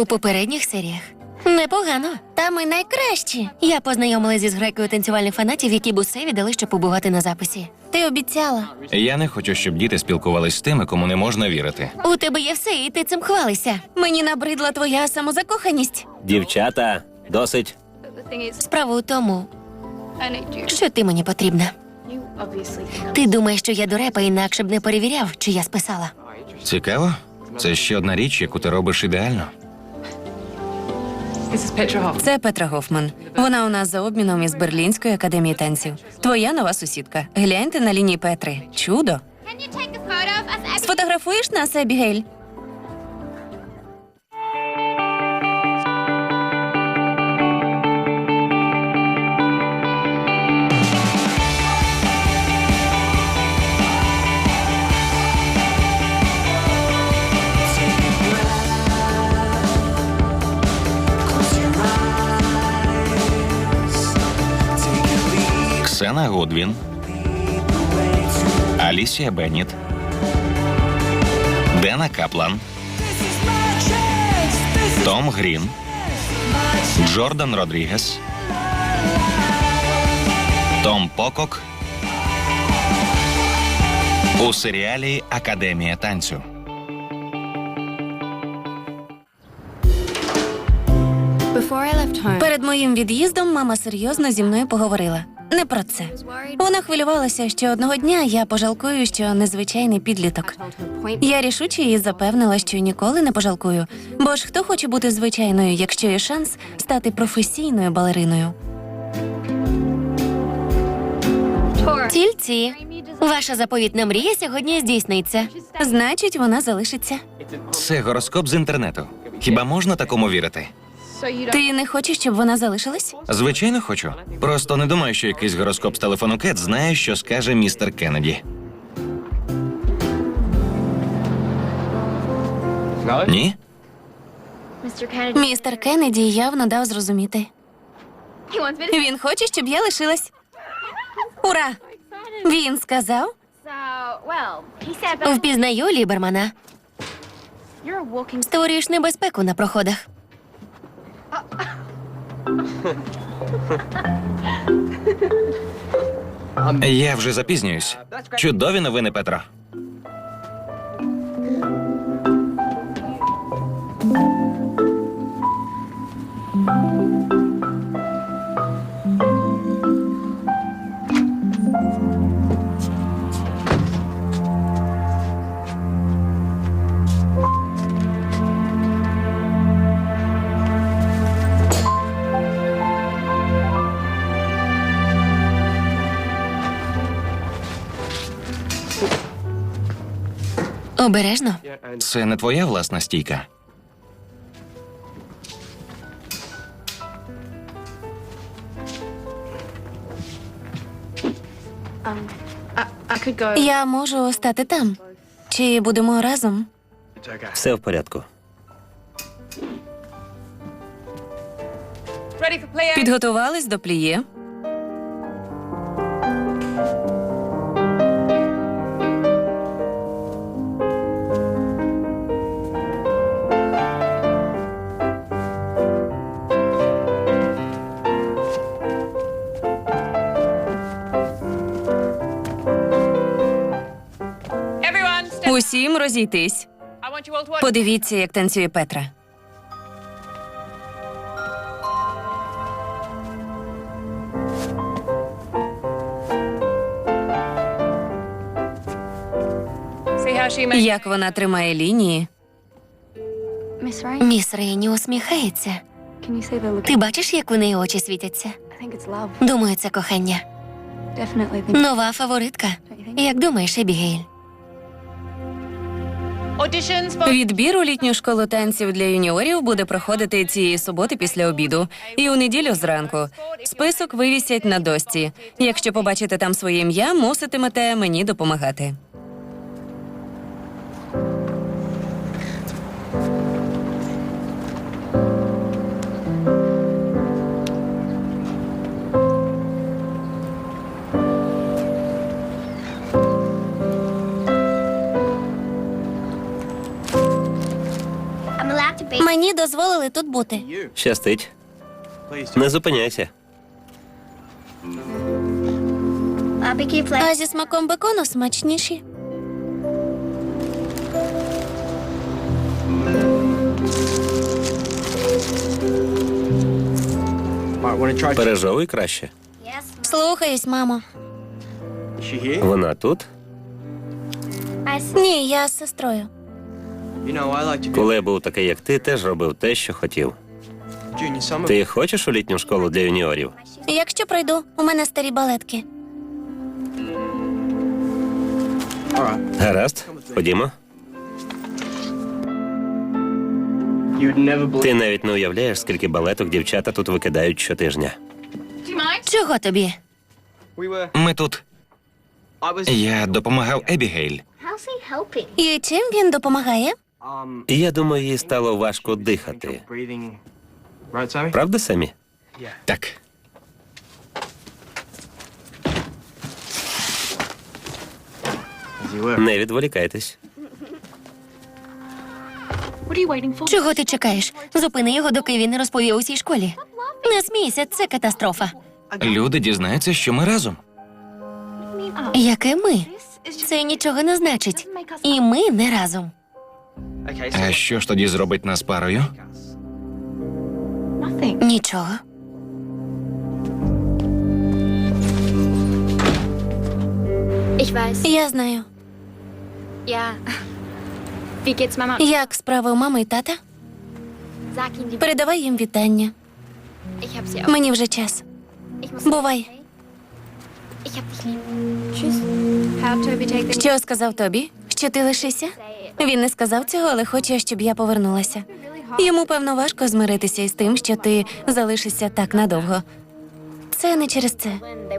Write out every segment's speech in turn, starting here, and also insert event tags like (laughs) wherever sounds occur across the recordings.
У попередніх серіях. Непогано. Та ми найкращі. Я познайомилася зі зграйкою танцювальних фанатів, які б усе віддали, щоб побувати на записі. Ти обіцяла. Я не хочу, щоб діти спілкувались з тими, кому не можна вірити. У тебе є все, і ти цим хвалишся. Мені набридла твоя самозакоханість. Дівчата, досить. Справа у тому, що ти мені потрібна. Ти думаєш, що я дурепа, інакше б не перевіряв, чи я списала. Цікаво? Це ще одна річ, яку ти робиш ідеально. Це Петра Гофман. Вона у нас за обміном із Берлінської академії танців. Твоя нова сусідка. Гляньте на лінії Петри. Чудо. Сфотографуєш нас, Ебігейль? Гудвін, Алісія Бенніт, Дена Каплан, Том Грін, Джордан Родрігес, Том Покок у серіалі Академія танцю. Перед моїм від'їздом мама серйозно зі мною поговорила. Не про це. Вона хвилювалася, що одного дня я пожалкую, що незвичайний підліток. Я рішуче її запевнила, що ніколи не пожалкую. Бо ж хто хоче бути звичайною, якщо є шанс стати професійною балериною? Тільці, ваша заповітна мрія сьогодні здійсниться. Значить, вона залишиться. Це гороскоп з інтернету. Хіба можна такому вірити? Ти не хочеш, щоб вона залишилась? Звичайно, хочу. Просто не думаю, що якийсь гороскоп з телефону Кет знає, що скаже містер Кеннеді. Ні? Містер Кеннеді явно дав зрозуміти. Він хоче, щоб я лишилась. Ура! Він сказав. Впізнаю Лібермана. Створюєш небезпеку на проходах. Я вже запізнююсь. Чудові новини, Петро. Обережно. Це не твоя власна стійка. Я можу стати там. Чи будемо разом? Все в порядку. Підготувались до пліє. Розійтись. Подивіться, як танцює Петра. Як вона тримає лінії. Міс Рейні усміхається. Ти бачиш, як у неї очі світяться? Думаю, це кохання. Нова фаворитка. Як думаєш, Ебігейль? Відбір у літню школу танців для юніорів буде проходити цієї суботи після обіду і у неділю зранку. Список вивісять на дості. Якщо побачите там своє ім'я, муситимете мені допомагати. Мені дозволили тут бути. Щастить. Не зупиняйся. А зі смаком бекону смачніші. Пережовуй краще. Слухаюсь, мамо. Вона тут. Ні, я з сестрою. Коли я був такий, як ти, теж робив те, що хотів. Ти хочеш у літню школу для юніорів? Якщо пройду, у мене старі балетки. Гаразд, ходімо. Ти навіть не уявляєш, скільки балеток дівчата тут викидають щотижня. Чого тобі? Ми тут. Я допомагав Ебігейль. І чим він допомагає? І я думаю, їй стало важко дихати. Правда, Семі? Так. Не відволікайтесь. Чого ти чекаєш? Зупини його, доки він не розповів усій школі. Не смійся, це катастрофа. Люди дізнаються, що ми разом. Яке ми? Це нічого не значить. І ми не разом. А що ж тоді зробить нас парою? Нічого. Ich weiß. Я знаю. Ja. Wie geht's Mama? Як справи у мами і тата? Sag ihm die Передавай їм вітання. Ich hab sie auch. Мені вже час. Ich muss. Бувай. Ich hab dich lieb. Tschüss. How Toby take the Що сказав тобі? Що ти лишишся? Він не сказав цього, але хоче, щоб я повернулася. Йому, певно, важко змиритися із тим, що ти залишишся так надовго. Це не через це.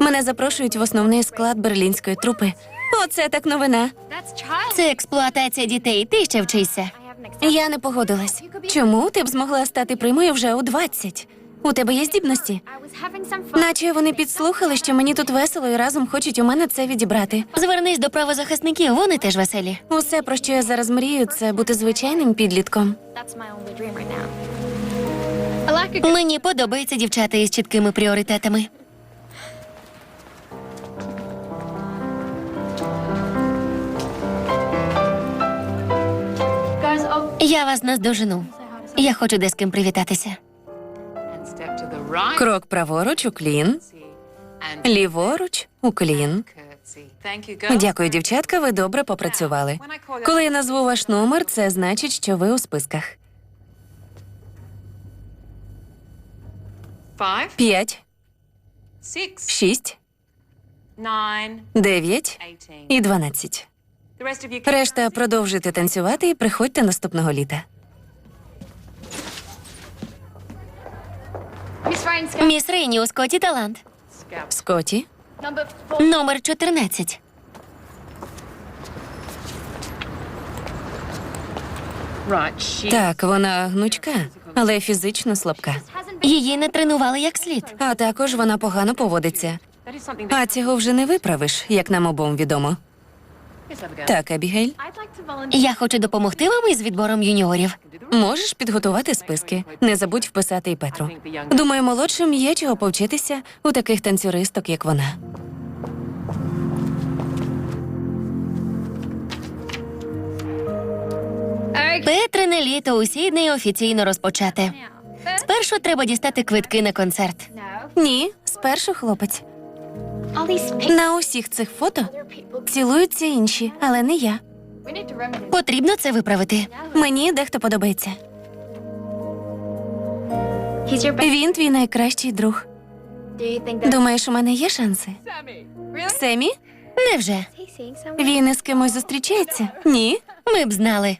Мене запрошують в основний склад берлінської трупи. Оце так новина. Це експлуатація дітей. Ти ще exam. Я не погодилась. Чому ти б змогла стати приймою вже у 20? У тебе є здібності? Наче вони підслухали, що мені тут весело і разом хочуть у мене це відібрати. Звернись до правозахисників, вони теж веселі. Усе, про що я зараз мрію, це бути звичайним підлітком. Мені подобаються дівчата із чіткими пріоритетами. Я вас наздожену. Я хочу де з ким привітатися. Крок праворуч у клін, ліворуч у клін. curtsy. Thank you, girls. Дякую, дівчатка. Ви добре попрацювали. Коли я назву ваш номер, це значить, що ви у списках. П'ять, шість, дев'ять і дванадцять. Решта продовжуйте танцювати і приходьте наступного літа. Міс Рейні у Скотті талант. Скоті, number. Номер 14. Так, вона гнучка, але фізично слабка. Її не тренували як слід. А також вона погано поводиться. А цього вже не виправиш, як нам обом відомо. Так, volunteer. Я хочу допомогти вам із відбором юніорів. можеш підготувати списки. Не забудь вписати і Петру. Думаю, молодшим є чого повчитися у таких танцюристок, як вона. Петрине літо у Сіднеї офіційно розпочати. Спершу треба дістати квитки на концерт. Ні, спершу хлопець. На усіх цих фото цілуються інші, але не я. Потрібно це виправити. Мені дехто подобається. Він твій найкращий друг. Думаєш, у мене є шанси? Семі? Невже? Він із кимось зустрічається? Ні. Ми б знали.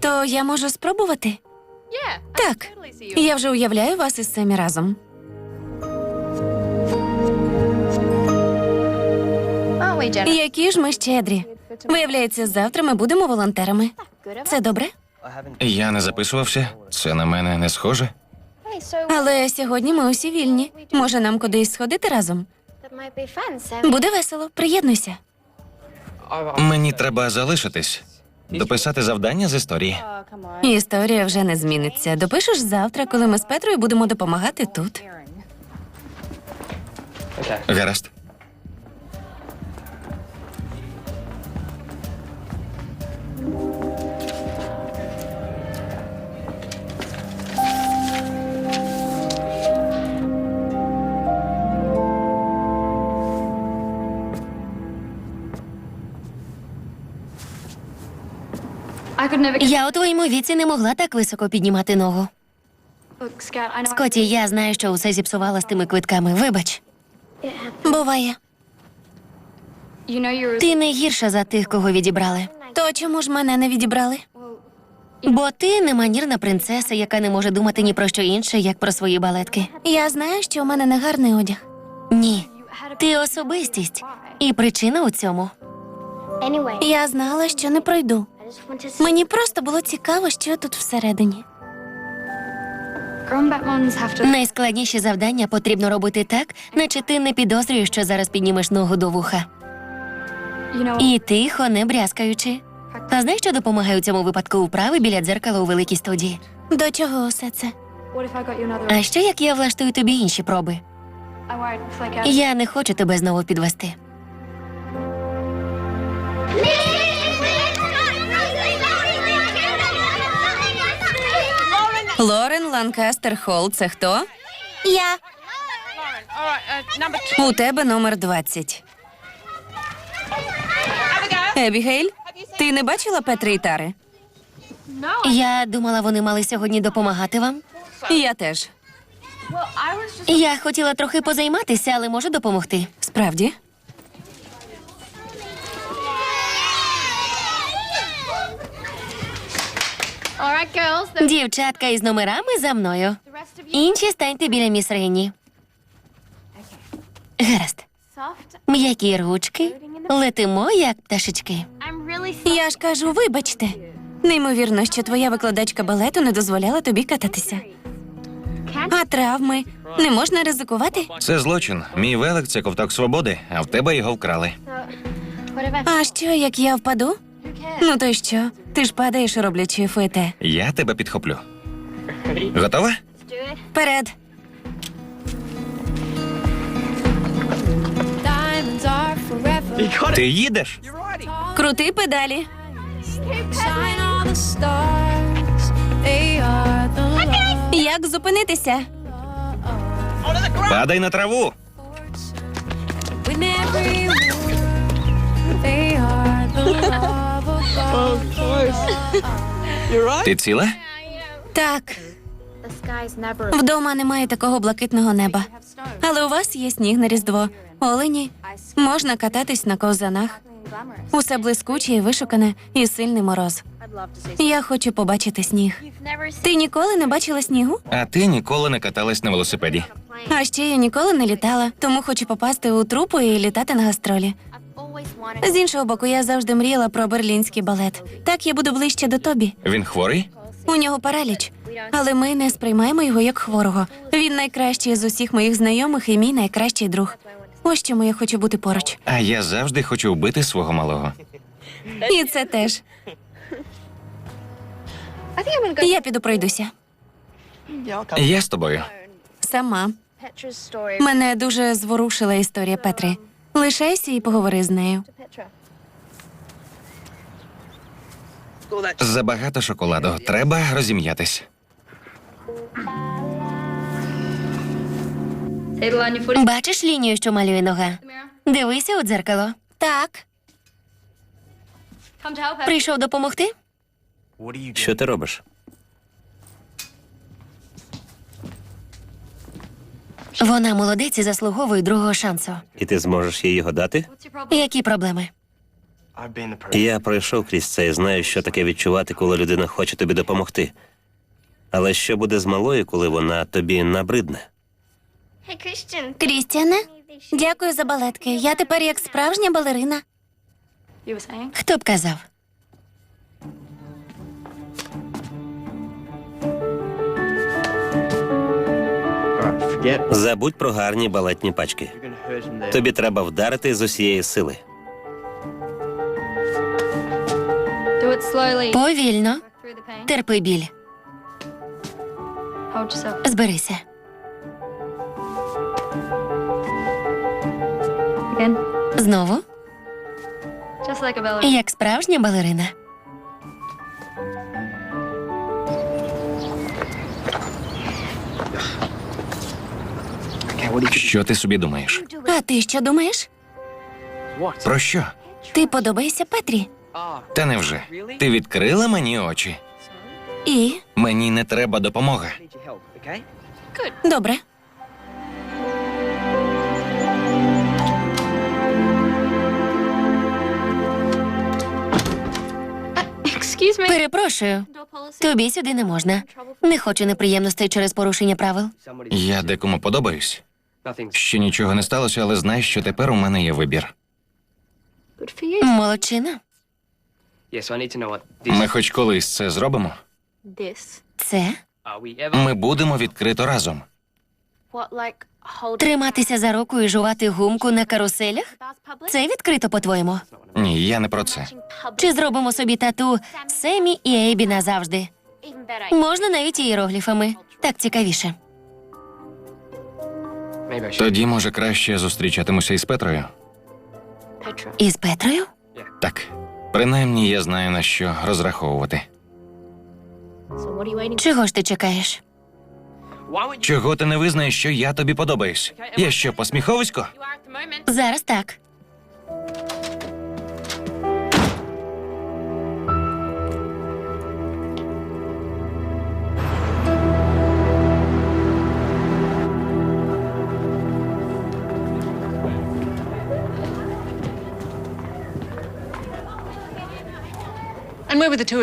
То я можу спробувати? Так. Я вже уявляю вас із Семі разом. Які ж ми щедрі. Виявляється, завтра ми будемо волонтерами. Це добре? Я не записувався. Це на мене не схоже. Але сьогодні ми усі вільні. Може, нам кудись сходити разом? Буде весело, приєднуйся. Мені треба залишитись. Дописати завдання з історії. Історія вже не зміниться. Допишеш завтра, коли ми з Петрою будемо допомагати тут. Гаразд. Я у твоєму віці не могла так високо піднімати ногу. Скоті, я знаю, що усе зіпсувала з тими квитками. Вибач. Буває. Ти не гірша за тих, кого відібрали. То чому ж мене не відібрали? Бо ти неманірна принцеса, яка не може думати ні про що інше, як про свої балетки. Я знаю, що у мене не гарний одяг. Ні. Ти особистість. І причина у цьому. Я знала, що не пройду. Мені просто було цікаво, що тут всередині. Найскладніші завдання потрібно робити так, наче ти не підозрюєш, що зараз піднімеш ногу до вуха. І тихо, не брязкаючи. А знаєш, що допомагає у цьому випадку вправи біля дзеркала у великій студії? До чого усе це? А що як я влаштую тобі інші проби? Я не хочу тебе знову підвести. Лорен Ланкастер Холл, це хто? Я. У тебе номер 20. Ебігейль, ти не бачила Петри і Тари? я думала, вони мали сьогодні допомагати вам. Я теж. Я хотіла трохи позайматися, але можу допомогти. Справді? All right, girls. The Дівчатка із номерами за мною. Інші станьте біля міс Рейні. Гаразд. М'які ручки. Летимо, як пташечки. Я ж кажу, вибачте. Неймовірно, що твоя викладачка балету не дозволяла тобі кататися. А травми не можна ризикувати? Це злочин. Мій велик це ковток свободи, а в тебе його вкрали. А що, як я впаду? Ну то й що? Ти ж падаєш, роблячи фуете. Я тебе підхоплю. Готова? Вперед! Diamonds are forever. Ти їдеш? Крути педалі. Shine all the stars. They are the love. Як зупинитися? Падай на траву. With every word. They are the God. (laughs) Ти ціла? Так, вдома немає такого блакитного неба. Але у вас є сніг на різдво. Олені, можна кататись на ковзанах. Усе блискуче і вишукане, і сильний мороз. Я хочу побачити сніг. Ти ніколи не бачила снігу? А ти ніколи не каталась на велосипеді. А ще я ніколи не літала, тому хочу попасти у трупу і літати на гастролі. З іншого боку, я завжди мріяла про берлінський балет. Так я буду ближче до Тобі. Він хворий? У нього параліч, але ми не сприймаємо його як хворого. Він найкращий з усіх моїх знайомих і мій найкращий друг. Ось чому я хочу бути поруч. А я завжди хочу вбити свого малого. І це теж. Я піду пройдуся. Я з тобою. Сама. Мене дуже зворушила історія Петри. Лишайся і поговори з нею. Забагато шоколаду. Треба розім'ятись. Бачиш лінію, що малює нога? Дивися у дзеркало. Так. Прийшов допомогти? Що ти робиш? Вона молодець і заслуговує другого шансу. І ти зможеш їй його дати? Які проблеми? Я пройшов крізь це і знаю, що таке відчувати, коли людина хоче тобі допомогти. Але що буде з малою, коли вона тобі набридне? Крістіане, дякую за балетки. Я тепер як справжня балерина. Хто б казав? Забудь про гарні балетні пачки. Тобі треба вдарити з усієї сили. Повільно. Терпи біль. Зберися. Знову, як справжня балерина. Що ти собі думаєш? А ти що думаєш? Про що? Ти подобаєшся Петрі? Та невже? Ти відкрила мені очі. І Мені не треба допомога. добре. Перепрошую. Тобі сюди не можна. Не хочу неприємностей через порушення правил. Я декому подобаюсь. Ще нічого не сталося, але знай, що тепер у мене є вибір. Молодчина. Ми хоч колись це зробимо. Це? Ми будемо відкрито разом. Триматися за руку і жувати гумку на каруселях? Це відкрито, по-твоєму. Ні, я не про це. Чи зробимо собі тату Семі і Ейбі назавжди? Можна навіть і іерогліфами. Так цікавіше. Тоді, може, краще зустрічатимуся із Петрою. Із Петрою? Так. Принаймні я знаю на що розраховувати. Чого ж ти чекаєш? Чого ти не визнаєш, що я тобі подобаюсь? Я що, посміховисько? Зараз так.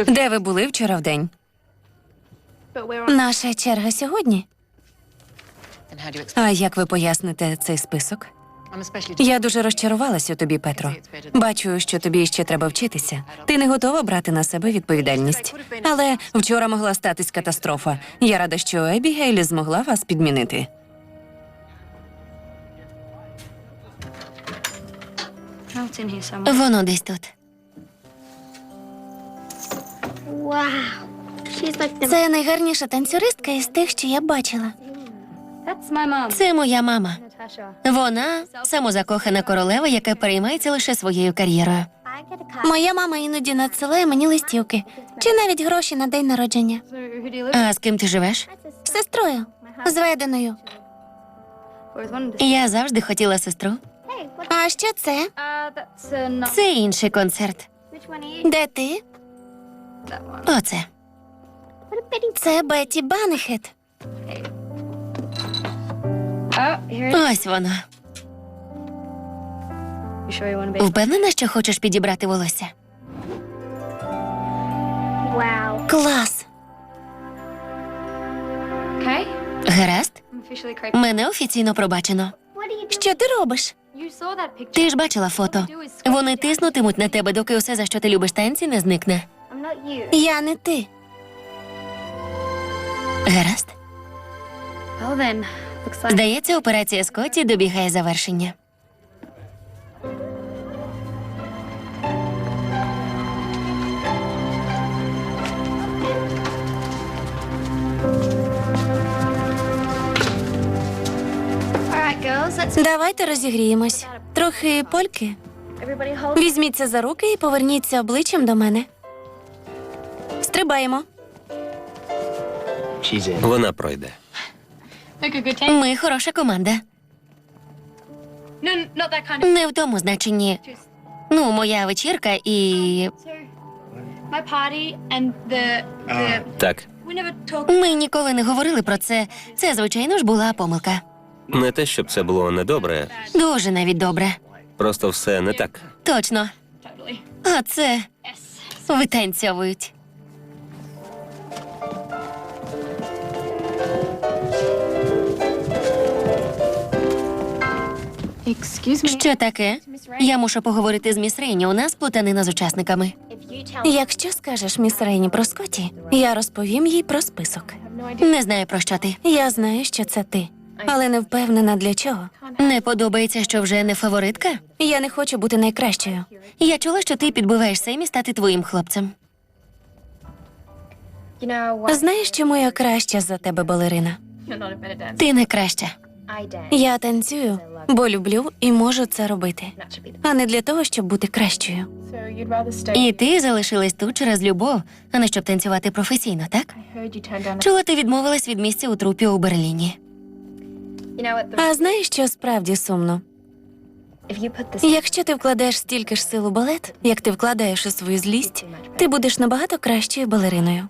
Де ви були вчора we're on. Наша черга сьогодні. А як ви поясните цей список? Я дуже розчарувалася у тобі, Петро. Бачу, що тобі ще треба вчитися. Ти не готова брати на себе відповідальність. Але вчора могла статись катастрофа. Я рада, що Ебігейлі змогла вас підмінити. Воно десь тут. Це найгарніша танцюристка із тих, що я бачила. Це моя мама. Вона самозакохана королева, яка переймається лише своєю кар'єрою. Моя мама іноді надсилає мені листівки чи навіть гроші на день народження. А з ким ти живеш? З сестрою. Зведеною. Я завжди хотіла сестру. А що це? Uh, Це інший концерт. Де ти? Оце. Це Бетті Банехет. Ось воно. Впевнена, що хочеш підібрати волосся? Клас. Гаразд. Мене офіційно пробачено. Що ти робиш? Ти ж бачила фото. Вони тиснутимуть на тебе, доки усе, за що ти любиш танці, не зникне. Я не ти. Гаразд. Здається, операція Скотті добігає завершення. Давайте розігріємось. Трохи польки. Візьміться за руки і поверніться обличчям до мене. Стрибаємо. Вона пройде. Ми хороша команда. Не в тому значенні. Ну, моя вечірка і. Так. Ми ніколи не говорили про це. Це, звичайно ж, була помилка. не те, щоб це було недобре, Дуже навіть добре. просто все не так. Точно. А це витанцьовують. Що таке? Я мушу поговорити з міс Рейні. У нас плутанина з учасниками. Якщо скажеш міс Рейні про Скотті, я розповім їй про список. Не знаю про що ти. Я знаю, що це ти. Але не впевнена для чого. Не подобається, що вже не фаворитка? Я не хочу бути найкращою. Я чула, що ти підбиваєш Семі стати твоїм хлопцем. Знаєш, чому я краща за тебе, балерина? Ти не краща. Я танцюю, бо люблю і можу це робити, а не для того, щоб бути кращою. І ти залишилась тут через любов, а не щоб танцювати професійно, так? Чула, ти відмовилась від місця у трупі у Берліні. А знаєш, що справді сумно? Якщо ти вкладаєш стільки ж сил у балет, як ти вкладаєш у свою злість, ти будеш набагато кращою балериною.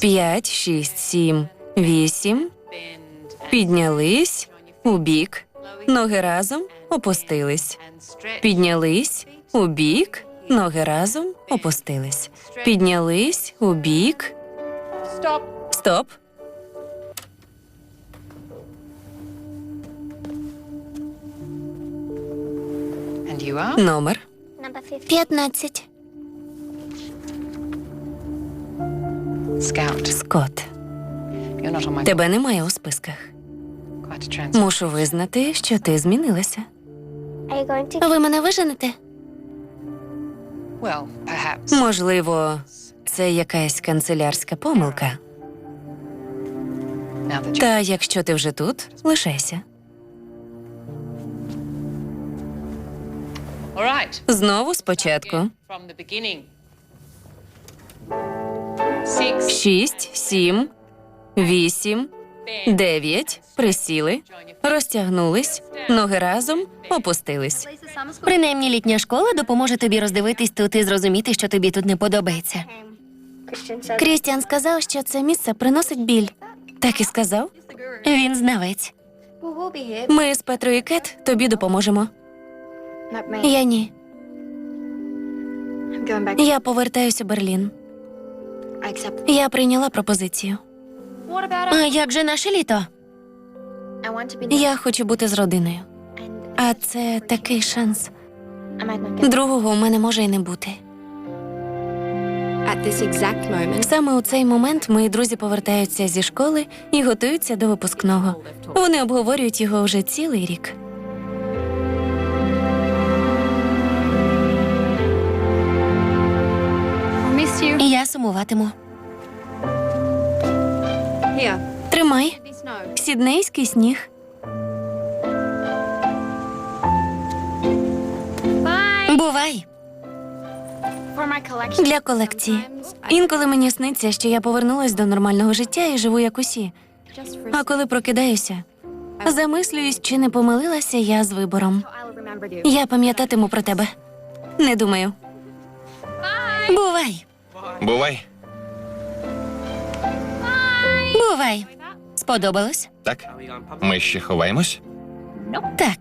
П'ять, шість, сім, вісім. Піднялись у бік. Ноги разом опустились. Піднялись у бік. Ноги разом опустились. Піднялись у бік. Стоп. Are? Номер Number 15. 15. Scout. Скот. Тебе немає у списках. Мушу визнати, що ти змінилася. Ви мене виженете? Можливо, це якась канцелярська помилка. Та якщо ти вже тут, лишайся. Знову спочатку. Шість, сім, вісім. Дев'ять. Присіли, розтягнулись, ноги разом опустились. Принаймні літня школа допоможе тобі роздивитись тут і зрозуміти, що тобі тут не подобається. Крістіан сказав, що це місце приносить біль. Так і сказав. Він знавець. Ми з Петрою і Кет тобі допоможемо. Я ні. Я повертаюся у Берлін. Я прийняла пропозицію. А як же наше літо? Я хочу бути з родиною. А це такий шанс. Другого у мене може і не бути. Саме у цей момент мої друзі повертаються зі школи і готуються до випускного. Вони обговорюють його вже цілий рік. Я сумуватиму. Тримай сіднейський сніг. Bye. Бувай для колекції. Інколи мені сниться, що я повернулась до нормального життя і живу як усі. А коли прокидаюся, замислююсь, чи не помилилася я з вибором. Я пам'ятатиму про тебе. Не думаю. Бувай! Бувай. Бувай! Сподобалось? Так. Ми ще ховаємось? Так.